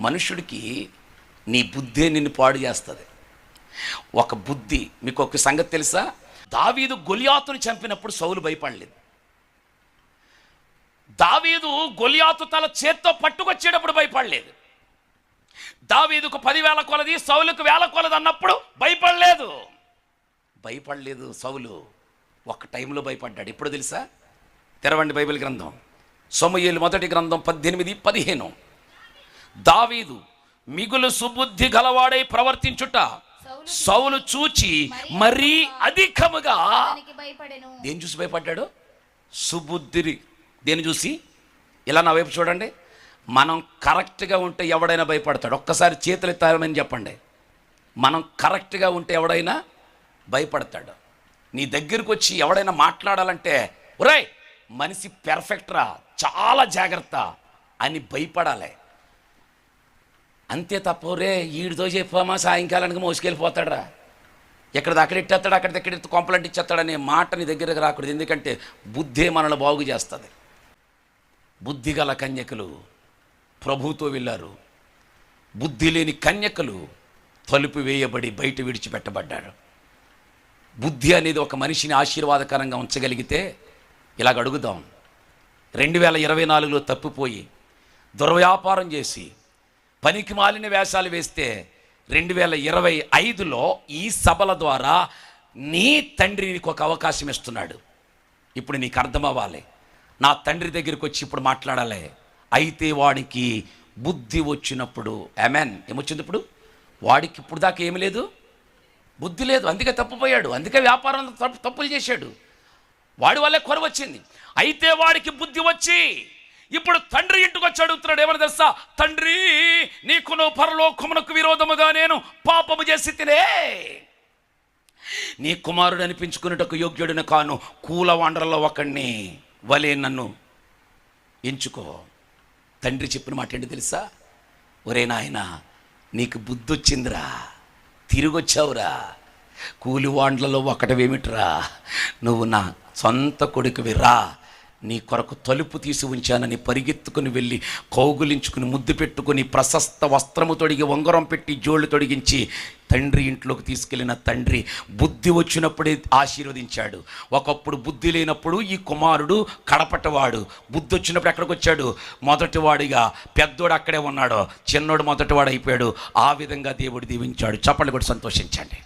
మనుషుడికి నీ బుద్ధే నిన్ను పాడు చేస్తుంది. ఒక బుద్ధి మీకు ఒక సంగతి తెలుసా? దావీదు గొలియాతును చంపినప్పుడు సౌలు భయపడలేదు. దావీదు గొలియాతు తల చేత్తో పట్టుకొచ్చేటప్పుడు భయపడలేదు. దావీదుకు పదివేల కొలది సౌలుకు వేల కొలది అన్నప్పుడు భయపడలేదు. భయపడలేదు సౌలు. ఒక టైంలో భయపడ్డాడు. ఇప్పుడు తెలుసా? తెరవండి బైబిల్ గ్రంథం. సొమయేలు మొదటి గ్రంథం పద్దెనిమిది పదిహేను. దావీదు మిగులు సుబుద్ధి గలవాడై ప్రవర్తించుట. సౌలు చూచి మరీ అధికముగా దేని చూసి భయపడ్డాడు? సుబుద్ధిని. దేని చూసి? ఇలా నా వైపు చూడండి. మనం కరెక్ట్గా ఉంటే ఎవడైనా భయపడతాడు. ఒక్కసారి చేతులు ఎత్తామని చెప్పండి. మనం కరెక్ట్గా ఉంటే ఎవడైనా భయపడతాడు. నీ దగ్గరికి వచ్చి ఎవడైనా మాట్లాడాలంటే ఒరేయ్ మనిషి పెర్ఫెక్ట్ రా చాలా జాగ్రత్త అని భయపడాలి. అంతే తప్ప ఒరే ఈడితో చెప్పామా సాయంకాలానికి మోసుకెళ్ళిపోతాడరా. ఎక్కడ అక్కడ ఇట్టేస్తాడు అక్కడ దగ్గర ఎత్తి కొంపలంటి ఇచ్చేస్తాడనే మాట నీ దగ్గరకు రాకూడదు. ఎందుకంటే బుద్ధే మనల్ని బాగు చేస్తుంది. బుద్ధి గల కన్యకలు ప్రభుతో వెళ్ళారు. బుద్ధి లేని కన్యకలు తలుపు వేయబడి బయట విడిచిపెట్టబడ్డాడు బుద్ధి అనేది ఒక మనిషిని ఆశీర్వాదకరంగా ఉంచగలిగితే ఇలాగ అడుగుదాం. రెండు వేల ఇరవై నాలుగులో తప్పిపోయి దుర్వ్యాపారం చేసి పనికి మాలిన వేషాలు వేస్తే రెండు వేల ఇరవై ఐదులో ఈ సభల ద్వారా నీ తండ్రి నీకు ఒక అవకాశం ఇస్తున్నాడు. ఇప్పుడు నీకు అర్థమవ్వాలి. నా తండ్రి దగ్గరికి వచ్చి ఇప్పుడు మాట్లాడాలి. అయితే వాడికి బుద్ధి వచ్చినప్పుడు అమెన్ ఏమొచ్చింది ఇప్పుడు? వాడికి ఇప్పుడు దాకా ఏమి లేదు? బుద్ధి లేదు. అందుకే తప్పుపోయాడు. అందుకే వ్యాపారం తప్పు తప్పులు చేశాడు. వాడి వల్లే కొర వచ్చింది అయితే వాడికి బుద్ధి వచ్చి ఇప్పుడు తండ్రి ఇంటికి వచ్చి అడుగుతున్నాడు ఏమని తెలుసా? తండ్రి నీకును పరలోకమునకు విరోధముగా నేను పాపము చేసి తినే. నీ కుమారుడు అనిపించుకున్నటకు యోగ్యుడిని కాను కూల వాండ్రలో ఒకడిని వలే నన్ను ఎంచుకో. తండ్రి చెప్పిన మాట ఏంటి తెలుసా? ఒరే నాయన నీకు బుద్ధి వచ్చిందిరా తిరిగొచ్చావురా కూలివాండ్లలో ఒకటవేమిట్రా? నువ్వు నా సొంత కొడుకువి రా. నీ కొరకు తలుపు తీసి ఉంచానని పరిగెత్తుకుని వెళ్ళి కౌగులించుకుని ముద్దు పెట్టుకుని ప్రశస్త వస్త్రము తొడిగి ఉంగరం పెట్టి జోళ్ళు తొడిగించి తండ్రి ఇంట్లోకి తీసుకెళ్ళిన తండ్రి బుద్ధి వచ్చినప్పుడే ఆశీర్వదించాడు. ఒకప్పుడు బుద్ధి లేనప్పుడు ఈ కుమారుడు కడపటవాడు. బుద్ధి వచ్చినప్పుడు ఎక్కడికి వచ్చాడు? మొదటివాడిగా పెద్దోడు అక్కడే ఉన్నాడు. చిన్నోడు మొదటివాడు అయిపోయాడు ఆ విధంగా దేవుడు దీవించాడు. చప్పట్లు కూడా సంతోషించండి.